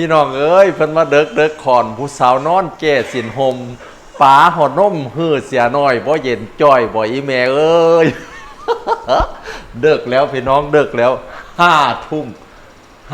พี่น้องเอ้ยเพิ่นมาเด็กเด็กขอนผู้สาวนอนแก่สินหมป๋าหอดนมฮือเสียน้อยบ่เย็นจ้อยบ่อีแม่เอ้ยเดึกแล้วพี่น้องเดึกแล้วห้าทุ่ม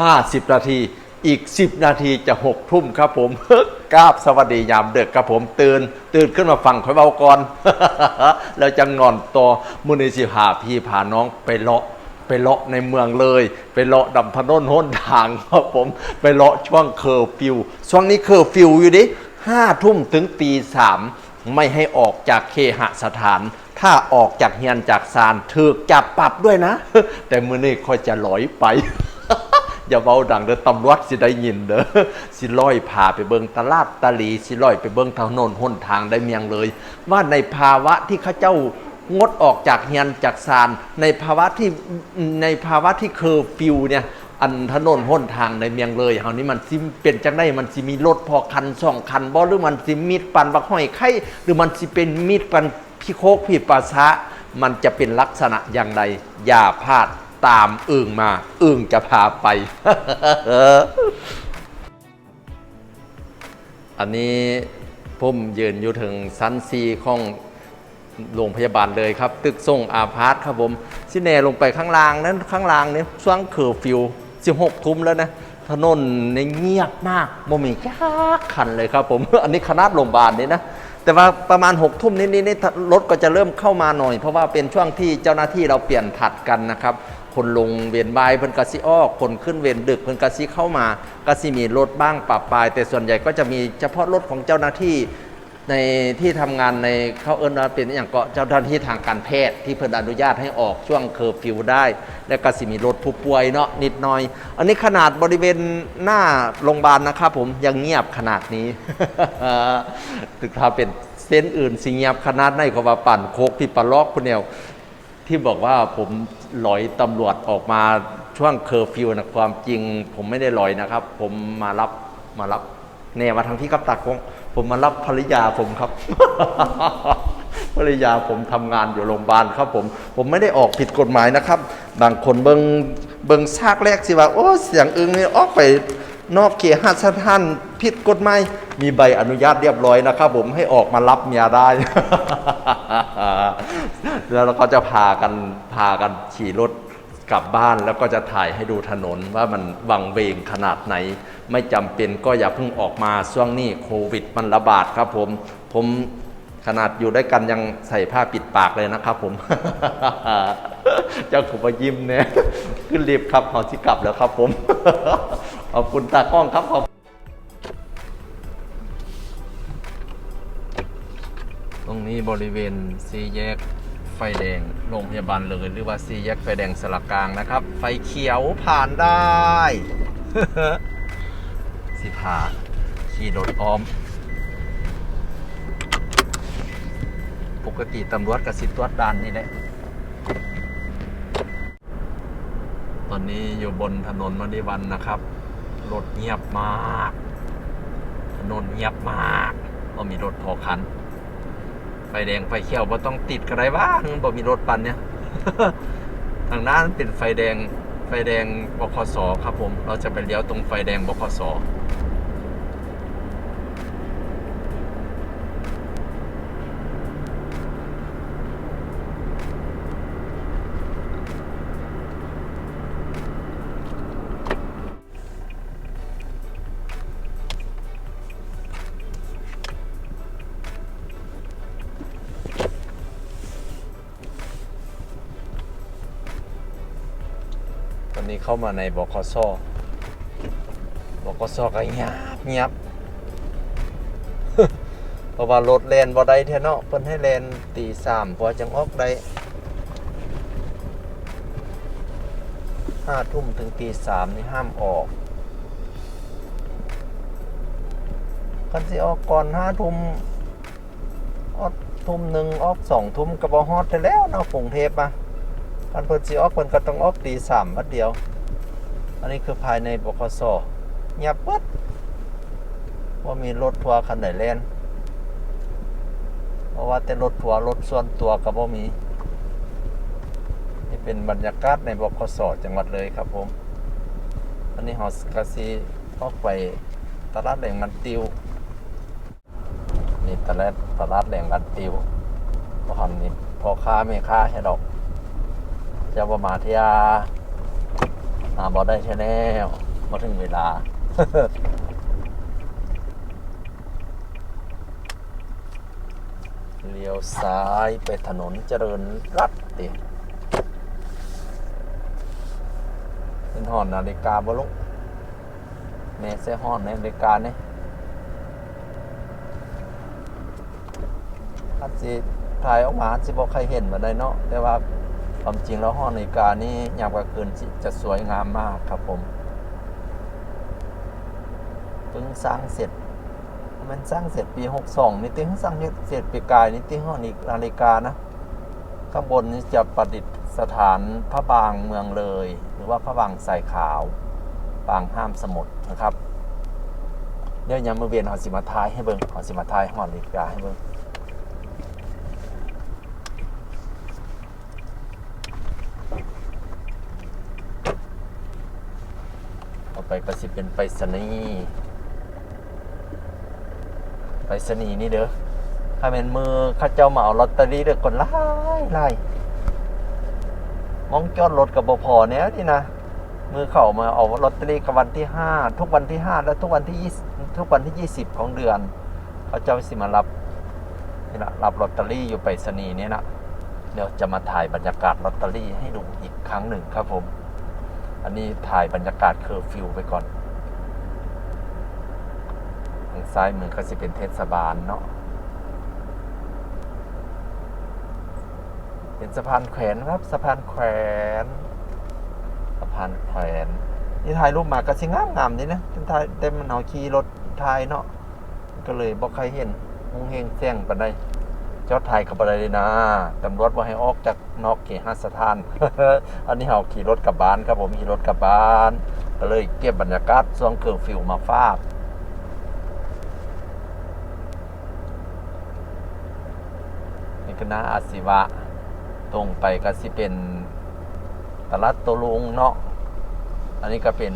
ห้าสิบนาทีอีกสิบนาทีจะหกทุ่มครับผมกราบสวัสดียามเดึกครับผมตื่น ตื่นขึ้นมาฟังข่อยเบาก่อนแล้วจะงอนต่อมือในสิหาพี่พาน้องไปเลาะ ไปเลาะในเมืองเลย ไปเลาะดำถนนห้นทางครับผมไปเลาะช่วงเคอร์ฟิวช่วงนี้เคอร์ฟิวอยู่ดิห้าทุ่มถึงตีสามไม่ให้ออกจากเคหสถาน ถ้าออกจากเฮียนจากซานถูกจับปรับด้วยนะ แต่มือนี้ค่อยจะลอยไปอย่าเบาดังเด้อตำรวจสิได้ยินเด้อสิลอยพาไปเบิงตลาดตะลีสิลอยไปเบิงถนนหนทางได้เมียงเลย ว่าในภาวะที่ข้าเจ้า งดออกจากเฮียนจากซาน ในภาวะที่ในภาวะที่เคอร์ฟิวเนี่ยอันถนนหนทางในเมียงเลยเฮานี้มันสิเป็นจังได้มันสิมีรถพอคันสองคันบ่หรือมันสิมีดปันบักห้อยไข่หรือมันสิเป็นมีดปันพี่โคกพี่ปาซะมันจะเป็นลักษณะอย่างไรอย่าพลาดตามอึ่งมาอึ่งจะพาไป อันนี้ผมยืนอยู่ถึงชั้นซีของ โรงพยาบาลเลยครับ ตึกส่งอาพาร์ตครับผมสิแน่ลงไปข้างล่างนั้นข้างล่างนี้ช่วงเคอร์ฟิว16 ทุ่มแล้วนะถนนในเงียบมากบ่มีจักคันเลยครับผมอันนี้ขนาดโรงพยาบาลนี่นะแต่ว่าประมาณ6ทุ่มนิดๆนี่รถก็จะเริ่มเข้ามาหน่อย เพราะว่าเป็นช่วงที่เจ้าหน้าที่เราเปลี่ยนผัดกันนะครับคนลงเวียนบายเพิ่นกะสิออกคนขึ้นเวียนดึกเพิ่นกะสิเข้ามากะสิมีรถบ้างปรับปลาย แต่ส่วนใหญ่ก็จะมีเฉพาะรถของเจ้าหน้าที่ ในที่ทำงานในเขาเอิ้นว่าเป็นอย่างก็เจ้าหน้าที่ทางการแพทย์ที่เพิ่นอนุญาตให้ออกช่วงเคอร์ฟิวได้ และก็สิมีรถผู้ป่วยเนาะนิดหน่อย อันนี้ขนาดบริเวณหน้าโรงพยาบาลนะครับผมยังเงียบขนาดนี้ถึงถ้าเป็นเส้นอื่นสิเงียบขนาดไหนก็ว่าปั่นโคกพี่ปลาลอกคนเดียวที่บอกว่าผมลอยตำรวจออกมาช่วงเคอร์ฟิวนะความจริง ผมไม่ได้ลอยนะครับ ผมมารับมารับ แน่มาทางที่กับตักงผมมารับภรรยาผมครับ ภรรยาผมทำงานอยู่โรงพยาบาลครับผม ผมไม่ได้ออกผิดกฎหมายนะครับ บางคนเบิงเบิงซากแรกสิว่าโอ้เสียงอึงนี่ออกไปนอกเขตห้าสถานผิดกฎหมายมีใบอนุญาตเรียบร้อยนะครับ ผมให้ออกมารับเมียได้ แล้วเราก็จะพากันพากันขี่รถ กลับบ้านแล้วก็จะถ่ายให้ดูถนนว่ามันวังเวงขนาดไหน ไม่จำเป็นก็อย่าเพิ่งออกมาช่วงนี้โควิดมันระบาดครับผมผมขนาดอยู่ด้วยกันยังใส่ผ้าปิดปากเลยนะครับผม เจ้าขุบยิ้มเนี่ยขึ้นรีบครับหอที่กลับแล้วครับผม ขอบคุณตากล้องครับขอบตรงนี้บริเวณซีแยก ไฟแดงโรงพยาบาลเลยหรือว่าซีแยกไฟแดงสลักกลางนะครับ ไฟเขียวผ่านได้ สิพาขี่รถอ้อม ปกติตำรวจกับสิตรวจด่านนี่แหละตอนนี้อยู่บนถนนมณีวันนะครับ รถเงียบมาก ถนนเงียบมากก็มีรถพอคัน ฟแดงไฟเขียวบ่ต้องติดกระไรบ้างบ่มีรถปันเนี่ย ทางด้านเป็นไฟแดงไฟแดงบคสครับผม เราจะไปเลี้ยวตรงไฟแดงบคส ตอนนี้เข้ามาในบคสบคสก็เงียบเงียบเพราะว่ารถแลนบ่ได้แท้เนาะเพิ่นให้แลนตีสามพอจังออกได้ห้าทุ่มถึงตีสามนี่ห้ามออกคันสิออกก่อนห้าทุ่มออกทุ่มหนึ่งออกสองทุ่มก็บ่ฮอดได้แล้วเนาะกรุงเทพอะ คันเพิ่นสิออกเพิ่นก็ต้องออกตีสามบัดเดียว อันนี้คือภายในบคสเงียบปึ๊ดว่ามีรถทัวร์คันไหนแล่นเพราะว่าแต่รถทัวร์รถส่วนตัวก็บ่มีนี่เป็นบรรยากาศในบคสจังหวัดเลยครับผมอันนี้เฮาก็สิออกไปตลาดแหล่งมันติวนี่ตลาดตลาดแหล่งมันติวพอทำนี่พอค้าไม่ค้าให้ดอก จะประมาเที่ยมาบอได้แช่แน่มาถึงเวลา เลี้ยวซ้ายไปถนนเจริญรัตน์ดิเป็นหอนนาฬิกาบ่ลุกแม่เสียหอนนาฬิกาเนี่ยอาจสิถ่ายออกมาอาจสิบอกใครเห็นมาได้เนาะแต่ว่า ความจริงแล้วหอนนาฬิกานี่ยามกลางคืนจะสวยงามมากครับผมเพิ่งสร้างเสร็จ มันสร้างเสร็จปี62นี่ติ้งสร้างเสร็จปีกายนี่ติ้งห้องอีกนาฬิกานะข้างบนนี้จะประดิษฐานพระบางเมืองเลย หรือว่าพระบางสายขาว บางห้ามสมุทรนะครับ เดี๋ยวยามมือเวียนอสิมาทายให้เบิ่งเอสิมาทายห้องนาฬิกาให้เบิ่งต่อไป ก็สิเป็นไปรษณีย์ไปรษณีย์นี่เด้อถ้าเป็นมือข้าเจ้ามาเอาลอตเตอรี่เด้อคนไล่ไล่มองจอดรถกับบพอเนี้ยนี่นะมือเข้ามาเอาลอตเตอรี่กับวันที่ห้าทุกวันที่ห้าและทุกวันที่ยี่ทุกวันที่ยี่สิบของเดือนเขาเจ้าสิมารับนี่นะรับลอตเตอรี่อยู่ไปรษณีย์เนี่ยนะเดี๋ยวจะมาถ่ายบรรยากาศลอตเตอรี่ให้ดูอีกครั้งหนึ่งครับผม อันนี้ถ่ายบรรยากาศเคอร์ฟิวไปก่อนทางซ้ายมือก็จะเป็นเทศบาลเนาะเป็นสะพานแขวนครับสะพานแขวนสะพานแขวนนี่ถ่ายรูปมาก็สิงามงามๆนี่นะเป็นถ่ายเต็มมันเอาขี่รถถ่ายเนาะก็เลยบอกใครเห็นงงเฮงแซงปานใด เจ้าถ่ายกับอะไรเลยนะตำรวจว่าให้ออกจากนอกเขตห้าสถาน อันนี้เราขี่รถกลับบ้านครับผมขี่รถกลับบ้าน ก็เลยเก็บบรรยากาศช่วงเคอร์ฟิวมาฝากนี่ก็นาอาศิวะ ตรงไปก็สิเป็นตลาดโตลุงเนาะ อันนี้ก็เป็น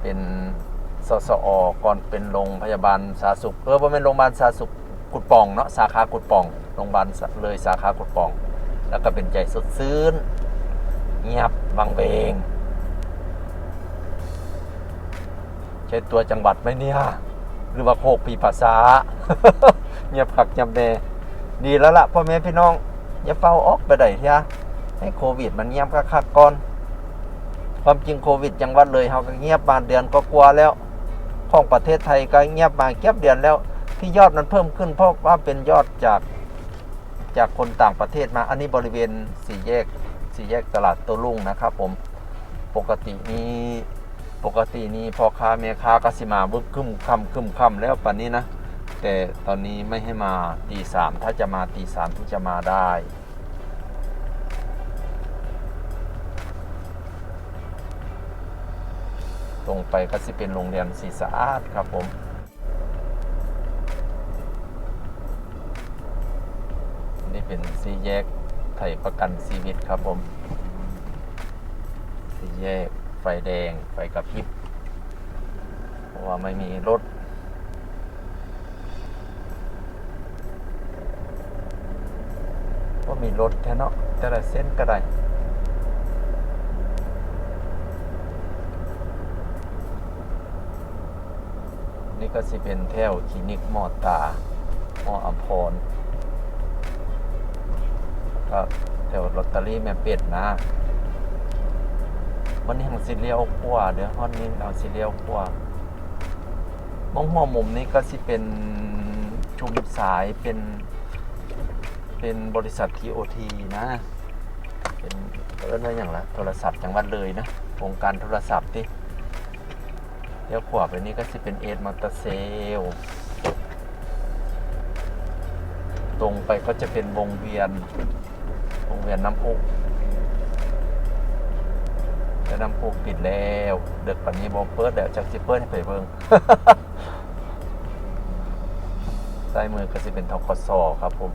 เป็นสสอก่อนเป็นโรงพยาบาลสาธารณสุขเออบ่เป็นโรงพยาบาลสาธารณสุข กุดป่องเนาะสาขากุดป่องโรงพยาบาลเลยสาขากุดป่อง แล้วก็เป็นใจสดซื่นเงียบบางเบงใช่ตัวจังหวัดไหมเนี่ยหรือว่าโคกปีภาษาเงียบผักเงียบแน่ดีแล้วล่ะพ่อแม่พี่น้องอย่าเฝ้าออกไปไหนเถอะให้โควิดมันเงียบคักๆก่อนความจริงโควิดจังหวัดเลยเขาก็เงียบมาเดือนก็กลัวแล้ว ของประเทศไทยก็เงียบมาเก็บเดือนแล้ว ที่ยอดมันเพิ่มขึ้น เพราะว่าเป็นยอดจากจากคนต่างประเทศมา อันนี้บริเวณสี่แยกสี่แยกตลาดโตัวลุงนะครับผมปกตินี้ปกตินี้พ่อค้าแม่ค้าก็สิมาบึกคึมคำคึมคำแล้วปันนี้นะ แต่ตอนนี้ไม่ให้มาตีสามถ้าจะมาตีสามที่จะมาได้ตรงไปก็สิเป็นโรงเรียนศรีสะอาดครับผม นี่เป็นสีแยกไทยประกันชีวิตครับผมสีแยกไฟแดงไฟกระพริบเพราะว่าไม่มีรถว่ามีรถแท้เนาะแต่ละเส้นก็ได้นี่ก็สิเป็นแถวคลินิกหมอตาหมออัมพร ก็แถวลอตเตอรี่แม่เป็ดนะวันนี้ของสิเลียวขวาเดี๋ยวฮอนนี้เอาสิเลียวขวามองหัวมุมนี้ก็สิเป็นชุมสายเป็นเป็นบริษัท TOT นะ เป็นเอิ้นว่าอย่างละโทรศัพท์จังหวัดเลยนะโครงการโทรศัพท์ที่เลี้ยวขวาไปนี่ก็สิเป็นเอสมอเตอร์เซลตรงไปก็จะเป็นวงเวียน วงเวียนน้ำพุแต่น้ำพุปิดแล้วเด็กปันนี้บอเปิดแล้วจากสิเปิดให้ไปเบิงซ้ายมือก็จะเป็นทกสครับผม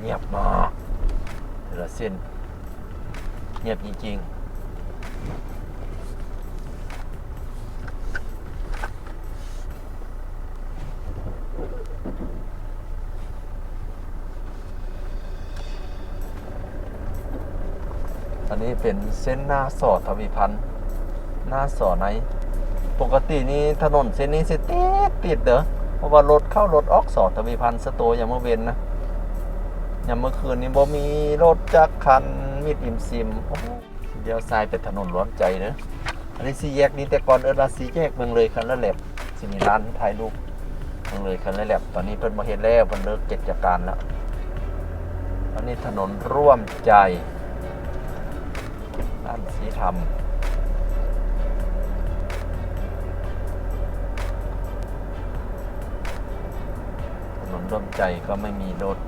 เงียบมากแต่ละเส้น เงียบจริงๆ อันนี้เป็นเส้นหน้าสอดทวีพันธ์หน้าสอไหน ปกตินี่ถนนเส้นนี้สิติดติดเด้อเพราะว่ารถเข้ารถออกสอดทวีพันธ์สโตยังเมื่อเว้นนะอยังเมื่อคืนนี้บ่มีรถจักคันมิดอิมซิมเดี๋ยวซ้ายไปถนนร้อนใจเด้ออันนี้สีแยกนี้แต่ก่อนเอิ้นว่าสีแยกเมืองเลยคันละแหลบสิมีร้านถ่ายรูปเมืองเลยคันละแหลบตอนนี้เพิ่นมาเฮ็ดแล้วเพิ่นเลิกเกิจการแล้วอันนี้ถนนร่วมใจ ร้านสีธรรมถนนร่วมใจก็ไม่มีรถ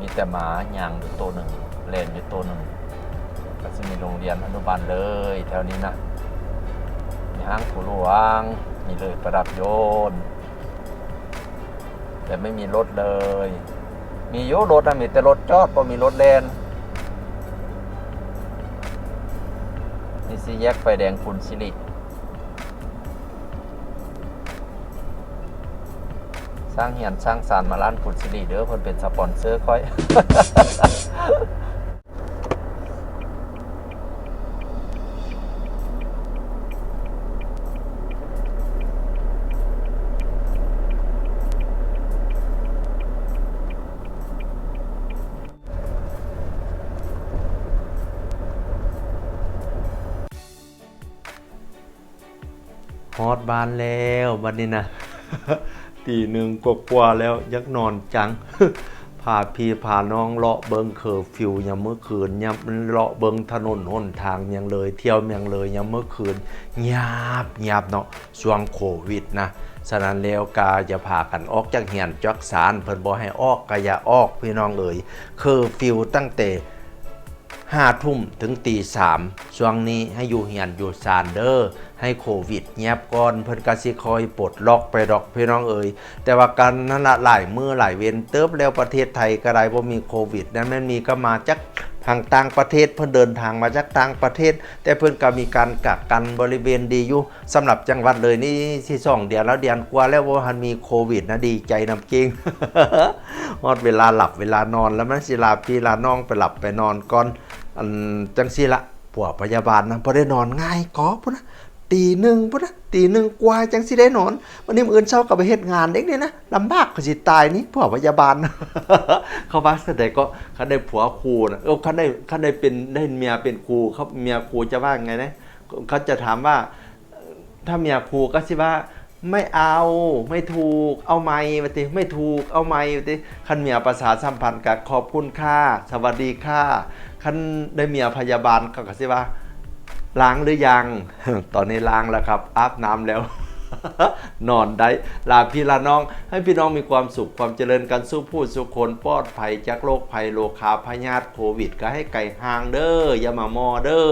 มีแต่หมาหยางอยู่ตัวหนึ่งเลนอยู่ตัวหนึ่งก็จะมีโรงเรียนอนุบาลเลย แถวนี้นะ มีห้างผูหลวง มีเลยประดับโยน แต่ไม่มีรถเลย มีโยรถนะมีแต่รถจอดพอมีรถแลน สี่แยกไฟแดงคุณสิริสร้างเหียนสร้างสารมาล้านปุณสิริเด้อเพิ่นเป็นสปอนเซอร์ค่อย อดบ้านแล้ววันนี้นะตีหนึ่งกว่าๆแล้วยักนอนจังพาพี่พาน้องเลาะเบิงเคอร์ฟิวยามเมื่อคืนยามมันเลาะเบิงถนนหนทางยังเลย เที่ยวยังเลยยามเมื่อคืนเงียบเงียบเนาะช่วงโควิดนะฉะนั้นแล้วกาจะพากันออกจากเหียนจักสารเพิ่นบ่ให้ออกก็อย่าออกพี่น้องเอ๋ยเคอร์ฟิวตั้งแต่ ห้าทุ่มถึงตีสามช่วงนี้ให้อยู่เหียนอยู่ซานเดอร์ ให้โควิดเงียบก่อนเพิ่นกสิคอยปลดล็อกไปดอกพี่น้องเอ๋ยแต่ว่าการนั้นละหลายมือหลายเว้นเติบแล้วประเทศไทยก็ได้บ่มีโควิด นั้นมันมีก็มาจากทางต่างประเทศเพิ่นเดินทางมาจากต่างประเทศ แต่เพิ่นก็มีการกักกันบริเวณดีอยู่สำหรับจังหวัดเลยนี่ที่สองเดือนแล้วเดือนกว่าแล้วว่ามันมีโควิดนะดีใจนำจริงฮอดเวลาหลับเวลานอนแล้วมันสิลาพี่ลาน้องไปหลับไปนอนก่อน อันจังซี่ละพวกพยาบาลนะพอได้นอนง่ายกอพุ่นนะตีหนึ่งพุ่นนะตีหนึ่งกว่าจังสิได้นอนวันนี้มืออื่นเช้าก็ไปเฮ็ดงานเด็กเนี่ยนะลำบากก็สิตายนี่พวกพยาบาลนะเขาว่าแสดงก็เขาได้ผัวครูนะเออเขาได้เขาได้เป็นได้เมียเป็นครูเขาเมียครูจะว่าไงนะเขาจะถามว่า ถ้าเมียครูก็สิว่าไม่เอาไม่ถูกเอาไม่ปฏิไม่ถูกเอาไม่ปฏิคันเมียประสาสัมพันธ์กับขอบคุณค่าสวัสดีค่า คันได้เมียพยาบาลก็ก็สิว่าล้างหรือยัง ตอนนี้ล้างแล้วครับ อาบน้ำแล้ว นอนได้ ลาพี่ลาน้อง ให้พี่น้องมีความสุขความเจริญกันสู้พูดสุขคนปลอดภัยจากโรคภัยโรคาพยาธิโควิด ก็ให้ไก่ห่างเด้ออย่ามามอเด้อ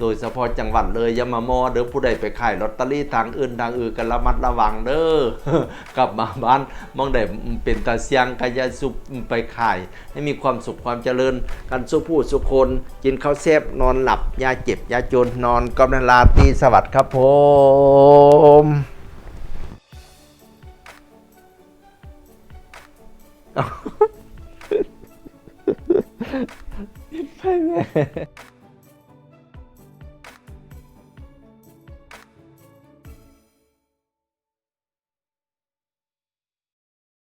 โดยเฉพาะจังหวัดเลยยามามอเด้อผู้ใดไปขายลอตเตอรี่ทางอื่นทางอื่นกันระมัดระวังเด้อกลับมาบ้านมองได้เป็นตาเสียงกายาสุปไปขาย ให้มีความสุขความเจริญ กันสู้ผู้สุคนกินข้าวแซ่บนอนหลับยาเจ็บยาจนนอนกำนันลาตีสวัสดิ์ครับผมไปแม่